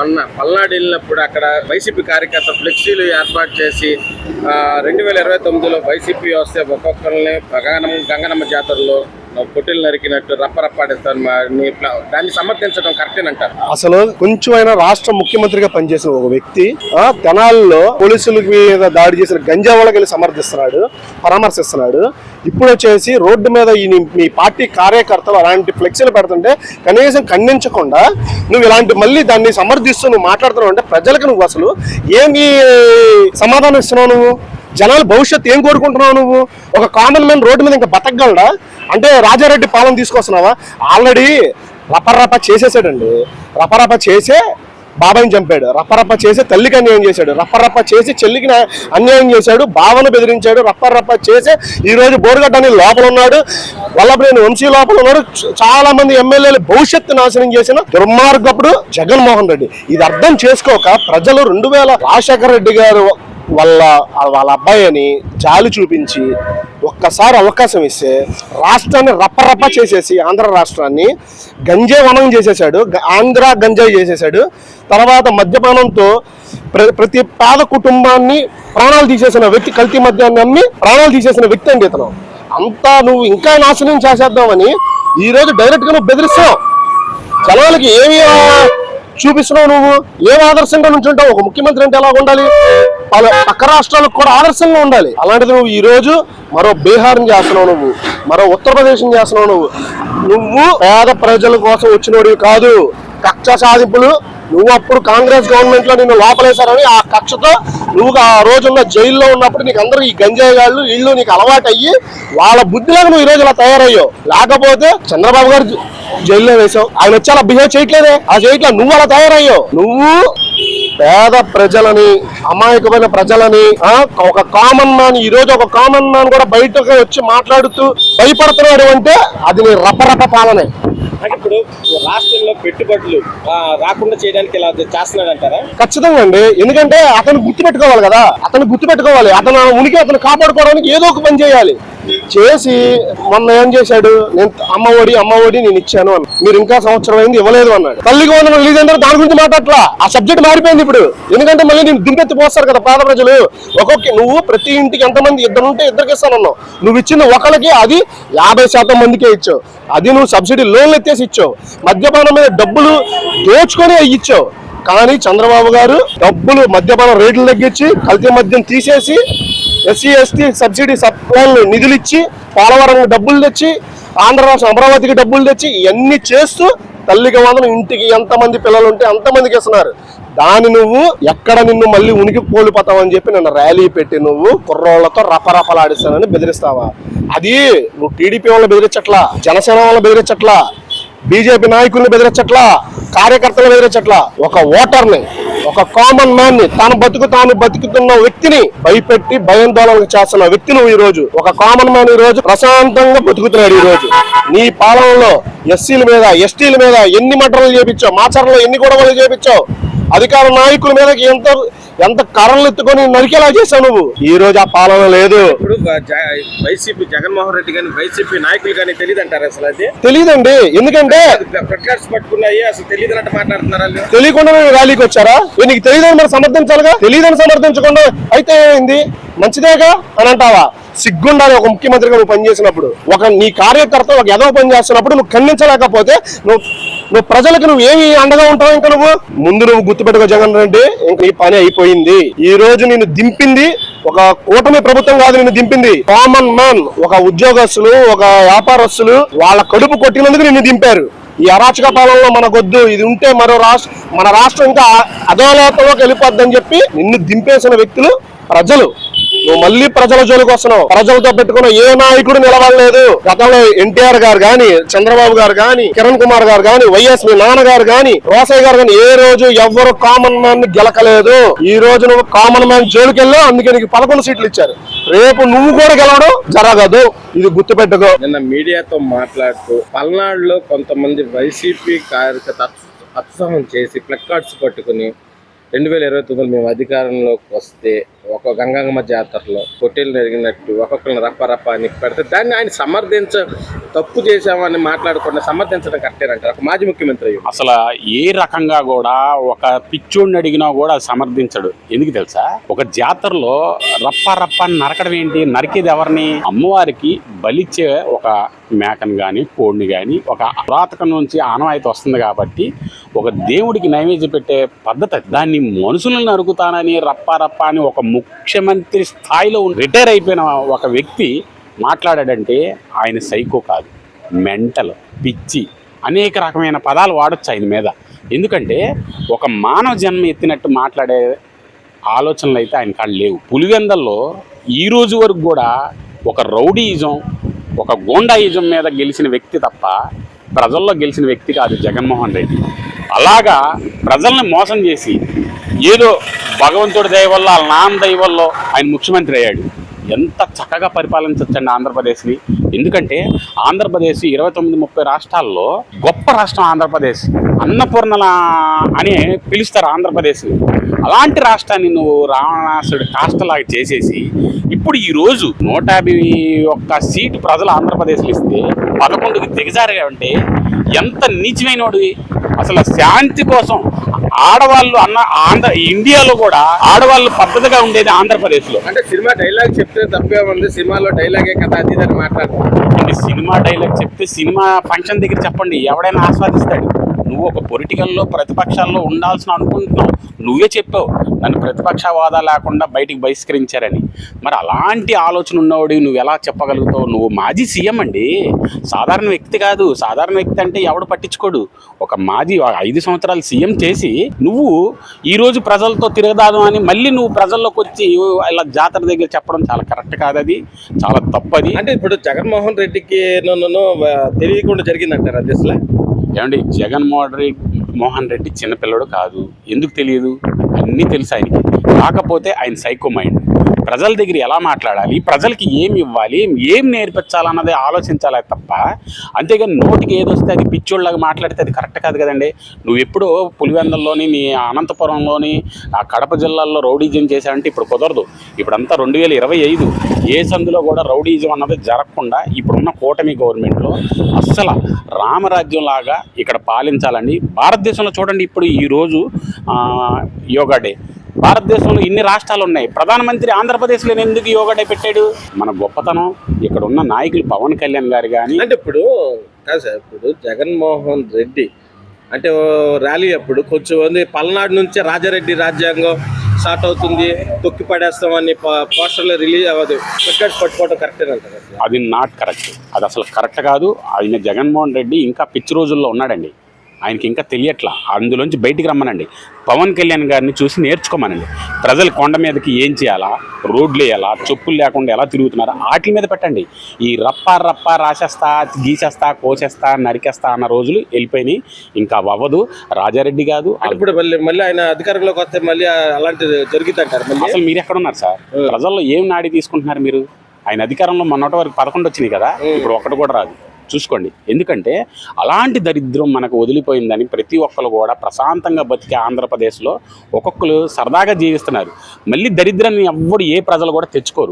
మొన్న పల్నాడు వెళ్ళినప్పుడు అక్కడ వైసీపీ కార్యకర్త ఫ్లెక్సీలు ఏర్పాటు చేసి రెండు వేల ఇరవై తొమ్మిదిలో వైసీపీ వస్తే ఒక్కొక్కరిని గంగనమ్మ గంగనమ్మ జాతరలో పొట్టెలు నరికినట్టు రప్పరప్పాడేస్తారు దాన్ని సమర్థించడం కరెక్టేనంటారు అసలు కొంచెం అయినా రాష్ట్ర ముఖ్యమంత్రిగా పనిచేసిన ఒక వ్యక్తి తెనాల్లో పోలీసుల మీద దాడి చేసిన గంజా వాళ్ళకి వెళ్ళి సమర్థిస్తున్నాడు పరామర్శిస్తున్నాడు. ఇప్పుడు వచ్చేసి రోడ్డు మీద ఈ మీ పార్టీ కార్యకర్తలు అలాంటి ఫ్లెక్సీలు పెడుతుంటే కనీసం ఖండించకుండా నువ్వు ఇలాంటి మళ్ళీ దాన్ని సమర్థిస్తూ నువ్వు మాట్లాడుతున్నావు అంటే ప్రజలకు నువ్వు అసలు ఏమి సమాధానం ఇస్తున్నావు నువ్వు? జనాలు భవిష్యత్తు ఏం కోరుకుంటున్నావు నువ్వు? ఒక కామన్ మ్యాన్ రోడ్డు మీద ఇంకా బతకగలడా? అంటే రాజారెడ్డి పాలన తీసుకొస్తున్నావా? ఆల్రెడీ రపరప చేసేసాడండి. రపరప చేసే బాబాయిని చంపాడు. రప్పరప్ప చేసి తల్లికి అన్యాయం చేశాడు. రప్పరప్ప చేసి చెల్లికి అన్యాయం చేశాడు. బావను బెదిరించాడు. రప్పరప్ప చేసి ఈ రోజు బోరుగడ్డ అని లోపల ఉన్నాడు. వల్లభనేని వంశీ లోపల ఉన్నాడు. చాలా మంది ఎమ్మెల్యేలు భవిష్యత్తు నాశనం చేసిన దుర్మార్గప్పుడు జగన్మోహన్ రెడ్డి. ఇది అర్థం చేసుకోక ప్రజలు రెండు వేల రాజశేఖర రెడ్డి గారు వాళ్ళ వాళ్ళ అబ్బాయిని జాలి చూపించి ఒక్కసారి అవకాశం ఇస్తే రాష్ట్రాన్ని రప్పరప్ప చేసేసి ఆంధ్ర రాష్ట్రాన్ని గంజే వనం చేసేసాడు ఆంధ్ర గంజాయి చేసేసాడు తర్వాత మద్యపానంతో ప్ర ప్రతి పేద కుటుంబాన్ని ప్రాణాలు తీసేసిన వ్యక్తి కల్తీ మద్యాన్ని అమ్మి ప్రాణాలు తీసేసిన వ్యక్తి అండి ఇతను. అంతా నువ్వు ఇంకా నాశనం చేసేద్దామని ఈ రోజు నువ్వు బెదిరిస్తావు జనాలకి ఏమి చూపిస్తున్నావు నువ్వు? ఏం ఆదర్శంగా నుంచుంటావు ఒక ముఖ్యమంత్రి అంటే ఎలా ఉండాలి? పక్క రాష్ట్రాలకు కూడా ఆదర్శంగా ఉండాలి. అలాంటిది నువ్వు ఈ రోజు మరో బీహార్ చేస్తున్నావు నువ్వు. మరో ఉత్తరప్రదేశ్ చేస్తున్నావు నువ్వు. నువ్వు పేద ప్రజల కోసం వచ్చినోడివి కాదు. కక్ష సాధింపులు నువ్వు అప్పుడు కాంగ్రెస్ గవర్నమెంట్లో నిన్ను లోపలేశారని ఆ కక్షతో నువ్వు ఆ రోజున్న జైల్లో ఉన్నప్పుడు నీకు అందరూ ఈ గంజాయి గాళ్ళు ఇళ్ళు నీకు అలవాటు అయ్యి వాళ్ళ బుద్ధిలాగా నువ్వు ఈ రోజు ఇలా తయారయ్యావు. లేకపోతే చంద్రబాబు గారు జైల్లో వేసావు ఆయన వచ్చి అలా బిహేవ్ చేయట్లేదే. ఆ చేయట్లే. నువ్వు అలా తయారయ్యావు. నువ్వు పేద ప్రజలని అమాయకమైన ప్రజలని ఒక కామన్ మ్యాన్ ఈ రోజు ఒక కామన్ మ్యాన్ కూడా బయటకు వచ్చి మాట్లాడుతూ భయపడుతున్నాడు అంటే అది నీ రపరప పాలనే. ఇప్పుడు రాష్ట్రంలో పెట్టుబడులు రాకుండా చేయడానికి ఇలా చేస్తున్నాడు అంటారా? ఖచ్చితంగా అండి. ఎందుకంటే అతను గుర్తుపెట్టుకోవాలి కదా. అతను గుర్తుపెట్టుకోవాలి. అతను ఉనికి అతను కాపాడుకోవడానికి ఏదో ఒక పని చేయాలి. చేసి మొన్న ఏం చేశాడు? నేను అమ్మ ఒడి అమ్మ ఒడి నేను ఇచ్చాను అని మీరు ఇంకా సంవత్సరం అయింది ఇవ్వలేదు అన్నాడు. తల్లికి వందనం రిలీజ్ అయిన దాని గురించి మాట్లాడలా ఆ సబ్జెక్ట్ మారిపోయింది ఇప్పుడు. ఎందుకంటే మళ్ళీ నేను దింపెత్తి పోస్తారు కదా పేద ప్రజలు. ఒక్కొక్క నువ్వు ప్రతి ఇంటికి ఎంతమంది ఇద్దరు ఉంటే ఇద్దరికి ఇస్తానన్నావు నువ్వు ఇచ్చిన ఒకళ్ళకి అది యాభై శాతం మందికే ఇచ్చావు. అది నువ్వు సబ్సిడీ లోన్లు ఎత్తేసి ఇచ్చావు. మద్యపానం మీద డబ్బులు దోచుకొని అవి ఇచ్చావు. కానీ చంద్రబాబు గారు డబ్బులు మద్యపానం రేట్లు తగ్గించి కల్తీ మద్యం తీసేసి ఎస్సీ ఎస్టీ సబ్సిడీ సప్లై నిధులు ఇచ్చి పోలవరం డబ్బులు తెచ్చి ఆంధ్ర రాష్ట్రం అమరావతికి డబ్బులు తెచ్చి ఇవన్నీ చేస్తూ తల్లికి వందనం ఇంటికి ఎంతమంది పిల్లలు ఉంటే అంతమందికి ఇస్తున్నారు. దాని నువ్వు ఎక్కడ నిన్ను మళ్ళీ ఉనికి కోల్పోతావు అని చెప్పి నన్ను ర్యాలీ పెట్టి నువ్వు కుర్రోళ్ళతో రపరపలాడిస్తానని బెదిరిస్తావా? అది నువ్వు టీడీపీ వాళ్ళని బెదిరించట్లా జనసేన వాళ్ళని బెదిరించట్లా బీజేపీ నాయకుల్ని బెదిరించట్లా కార్యకర్తలు బెదిరించట్లా ఒక ఓటర్ని ఒక కామన్ మ్యాన్ని తన బతుకు తాను బతుకుతున్న వ్యక్తిని భయపెట్టి భయాందోళన చేస్తున్న వ్యక్తి నువ్వు ఈ రోజు ఒక కామన్ మ్యాన్ ఈ రోజు ప్రశాంతంగా బతుకుతున్నాడు ఈ రోజు. నీ పాలనలో ఎస్సీల మీద ఎస్టీల మీద ఎన్ని మటర్లు చేపించావు? మాచర్లో ఎన్ని గొడవలు చేపించావు? అధికార నాయకుల మీద ఎంత ఎంత కర్రలు ఎత్తుకొని నరికేలా చేశావు నువ్వు? ఈ రోజు ఆ పాలన లేదు. ఇప్పుడు వైసీపీ జగన్మోహన్ రెడ్డి కానీ వైసీపీ నాయకులు కానీ తెలియదు అంటారు అసలు అది? తెలియదండి ఎందుకంటే ప్రకాష్ పట్టుకున్నాయి అసలు తెలియదు అన్నట్టు మాట్లాడుతున్నారు తెలియకుండా మీరు ర్యాలీకి వచ్చారా? నీకు తెలియదని మరి సమర్థించాలిగా? తెలియదని సమర్థించకుండా అయితే ఏమైంది? మంచిదేగా? అని అంటావా? సిగ్గుండాలి ఒక ముఖ్యమంత్రిగా నువ్వు పనిచేసినప్పుడు. ఒక నీ కార్యకర్త ఒక ఎదవ పని చేస్తున్నప్పుడు నువ్వు ఖండించలేకపోతే నువ్వు నువ్వు ప్రజలకు నువ్వు ఏమి అండగా ఉంటావు ఇంకా నువ్వు? ముందు నువ్వు గుర్తుపెట్టుకో జగన్ రెడ్డి ఇంకా నీ పని అయిపోయింది. ఈ రోజు నిన్ను దింపింది ఒక కూటమి ప్రభుత్వం కాదు నిన్ను దింపింది. కామన్ మ్యాన్ ఒక ఉద్యోగస్తులు ఒక వ్యాపారస్తులు వాళ్ళ కడుపు కొట్టినందుకు నిన్ను దింపారు. ఈ అరాచక పాలనలో మనకొద్దు ఇది ఉంటే మరో రాష్ట్ర మన రాష్ట్రం ఇంకా అధోలోకంలోకి వెళ్ళిపోద్దని చెప్పి నిన్ను దింపేసిన వ్యక్తులు ప్రజలు నువ్వు మళ్ళీ ప్రజల జోలికి వస్తున్నావు. ప్రజలతో పెట్టుకున్న ఏ నాయకుడు నిలబడలేదు. గతంలో ఎన్టీఆర్ గారు గాని చంద్రబాబు గారు గాని కిరణ్ కుమార్ గారు గాని వైఎస్ మీ నాన్నగారు గాని రోసయ్య గారు గాని ఏ రోజు ఎవ్వరు కామన్ మ్యాన్ని గెలకలేదు. ఈ రోజు నువ్వు కామన్ మ్యాన్ జోలికి వెళ్ళావు అందుకే నీకు పదకొండు సీట్లు ఇచ్చారు. రేపు నువ్వు కూడా గెలవడం జరగదు. ఇది గుర్తుపెట్టుకో. నిన్న మీడియాతో మాట్లాడుతూ పల్నాడులో కొంతమంది వైసీపీ కార్యకర్త అత్సాహం చేసి ప్లెక్కార్డ్స్ పట్టుకుని రెండు వేల ఇరవై తొమ్మిది మేము అధికారంలోకి వస్తే ఒక గంగమ్మ జాతరలో పొట్టేలు నెరిగినట్టు ఒక్కొక్కరిని రప్ప రప్ప అని పెడితే దాన్ని ఆయన సమర్థించ తప్పు చేశామని మాట్లాడకుండా సమర్థించడం కరెక్టేనంటారు ఒక మాజీ ముఖ్యమంత్రి అయ్యి. అసలు ఏ రకంగా కూడా ఒక పిచ్చోడిని అడిగినా కూడా సమర్థించడు. ఎందుకు తెలుసా? ఒక జాతరలో రప్ప రప్ప నరకడం ఏంటి? నరికేది ఎవరిని? అమ్మవారికి బలిచ్చే ఒక మేకను కానీ కోడిని కానీ ఒక పురాతకం నుంచి ఆనవాయితీ వస్తుంది కాబట్టి ఒక దేవుడికి నైవేద్యం పెట్టే పద్ధతి దాన్ని మనుషులను నరుకుతానని రప్ప రప్ప అని ఒక ముఖ్యమంత్రి స్థాయిలో రిటైర్ అయిపోయిన ఒక వ్యక్తి మాట్లాడాడంటే ఆయన సైకో కాదు మెంటల్ పిచ్చి అనేక రకమైన పదాలు వాడచ్చు ఆయన మీద. ఎందుకంటే ఒక మానవ జన్మ ఎత్తినట్టు మాట్లాడే ఆలోచనలు అయితే ఆయన కాళ్ళు లేవు. పులివెందల్లో ఈ రోజు వరకు కూడా ఒక రౌడీయిజం ఒక గోండాయిజం మీద గెలిచిన వ్యక్తి తప్ప ప్రజల్లో గెలిచిన వ్యక్తి కాదు జగన్మోహన్ రెడ్డి. అలాగా ప్రజల్ని మోసం చేసి ఏదో భగవంతుడి దయ వల్ల వాళ్ళ నాన్న దయ వల్ల ఆయన ముఖ్యమంత్రి అయ్యాడు. ఎంత చక్కగా పరిపాలించవచ్చండి ఆంధ్రప్రదేశ్ని. ఎందుకంటే ఆంధ్రప్రదేశ్ ఇరవై తొమ్మిది ముప్పై రాష్ట్రాల్లో గొప్ప రాష్ట్రం ఆంధ్రప్రదేశ్. అన్నపూర్ణల అని పిలుస్తారు ఆంధ్రప్రదేశ్ని. అలాంటి రాష్ట్రాన్ని నువ్వు రావణాసుడి కాష్టలాగా చేసేసి ఇప్పుడు ఈరోజు నూట యాభై ఒక్క సీటు ప్రజలు ఆంధ్రప్రదేశ్లో ఇస్తే పదకొండుకి దిగజారే ఉంటే ఎంత నీచమైనోడివి. అసలు శాంతి కోసం ఆడవాళ్ళు అన్న ఆంధ్ర ఇండియాలో కూడా ఆడవాళ్ళు పద్ధతిగా ఉండేది ఆంధ్రప్రదేశ్లో. అంటే సినిమా డైలాగ్ చెప్తే తప్పే ఉంది సినిమాలో డైలాగే కదా అది అని మాట్లాడుతున్నారు. అంటే సినిమా డైలాగ్ చెప్తే సినిమా ఫంక్షన్ దగ్గర చెప్పండి ఎవడైనా ఆస్వాదిస్తాడు. నువ్వు ఒక పొలిటికల్లో ప్రతిపక్షాల్లో ఉండాల్సిన అనుకుంటున్నావు. నువ్వే చెప్పావు. నన్ను ప్రతిపక్ష హోదా లేకుండా బయటికి బహిష్కరించారని. మరి అలాంటి ఆలోచన ఉన్నవాడు నువ్వు ఎలా చెప్పగలుగుతావు? నువ్వు మాజీ సీఎం అండి. సాధారణ వ్యక్తి కాదు. సాధారణ వ్యక్తి అంటే ఎవడు పట్టించుకోడు. ఒక మాజీ ఐదు సంవత్సరాలు సీఎం చేసి నువ్వు ఈరోజు ప్రజలతో తిరగదాదు అని మళ్ళీ నువ్వు ప్రజల్లోకి వచ్చి ఇలా జాతర దగ్గర చెప్పడం చాలా కరెక్ట్ కాదు అది చాలా తప్పది. అంటే ఇప్పుడు జగన్మోహన్ రెడ్డికి నన్ను తెలియకుండా జరిగిందంటారు అసలు ఏమండి జగన్మోహన్ రెడ్డి మోహన్ రెడ్డి చిన్నపిల్లడు కాదు. ఎందుకు తెలియదు? అన్నీ తెలుసు ఆయనకి. కాకపోతే ఆయన సైకో మైండ్. ప్రజల దగ్గర ఎలా మాట్లాడాలి? ప్రజలకి ఏమి ఇవ్వాలి? ఏం నేర్పించాలన్నది ఆలోచించాలి తప్ప అంతేగాని నోటికి ఏది వస్తే అది పిచ్చోళ్ళగా మాట్లాడితే అది కరెక్ట్ కాదు కదండి. నువ్వు ఎప్పుడో పులివెందల్లోని నీ అనంతపురంలోని ఆ కడప జిల్లాల్లో రౌడీజం చేశావంటే ఇప్పుడు కుదరదు. ఇప్పుడంతా రెండు వేల ఇరవై ఐదు ఏ సందులో కూడా రౌడీజం అన్నది జరగకుండా ఇప్పుడున్న కూటమి గవర్నమెంట్లో అస్సలు రామరాజ్యం లాగా ఇక్కడ పాలించాలండి. భారతదేశంలో చూడండి ఇప్పుడు ఈరోజు యోగా డే. భారతదేశంలో ఇన్ని రాష్ట్రాలు ఉన్నాయి. ప్రధానమంత్రి ఆంధ్రప్రదేశ్లో ఎందుకు యోగా డే పెట్టాడు? మన గొప్పతనం ఇక్కడ ఉన్న నాయకులు పవన్ కళ్యాణ్ గారు కానీ అంటే ఇప్పుడు కాదు సార్ ఇప్పుడు జగన్మోహన్ రెడ్డి అంటే ర్యాలీ అప్పుడు కొంచెం మంది పల్నాడు నుంచి రాజారెడ్డి రాజ్యాంగం స్టార్ట్ అవుతుంది. తొక్కి పడేస్తామని పోస్టర్లో రిలీజ్ అవ్వదు. టికెట్స్ పట్టుకోవడం కరెక్ట్ అంటారు అది నాట్ కరెక్ట్. అది అసలు కరెక్ట్ కాదు. ఆయన జగన్మోహన్ రెడ్డి ఇంకా పిచ్చి రోజుల్లో ఉన్నాడండి. ఆయనకి ఇంకా తెలియట్లా. అందులోంచి బయటికి రమ్మనండి. పవన్ కళ్యాణ్ గారిని చూసి నేర్చుకోమనండి. ప్రజలు కొండ మీదకి ఏం చేయాలా? రోడ్లు వేయాలా? చెప్పులు లేకుండా ఎలా తిరుగుతున్నారా? వాటి మీద పెట్టండి. ఈ రప్ప రప్ప రాసేస్తా గీసేస్తా కోసేస్తా నరికేస్తా అన్న రోజులు వెళ్ళిపోయినాయి. ఇంకా అవి అవ్వదు. రాజారెడ్డి కాదు. ఇప్పుడు మళ్ళీ మళ్ళీ ఆయన అధికారంలోకి వస్తే మళ్ళీ అలాంటిది మళ్ళీ? అసలు మీరు ఎక్కడ ఉన్నారు సార్ ప్రజల్లో ఏం నాడి తీసుకుంటున్నారు మీరు? ఆయన అధికారంలో మొన్నటి వరకు పదకొండు వచ్చినాయి కదా. ఇప్పుడు ఒక్కటి కూడా రాదు. చూసుకోండి. ఎందుకంటే అలాంటి దరిద్రం మనకు వదిలిపోయిందని ప్రతి ఒక్కరు కూడా ప్రశాంతంగా బతికే ఆంధ్రప్రదేశ్లో ఒక్కొక్కరు సరదాగా జీవిస్తున్నారు. మళ్ళీ దరిద్రాన్ని ఎవ్వడు ఏ ప్రజలు కూడా తెచ్చుకోరు.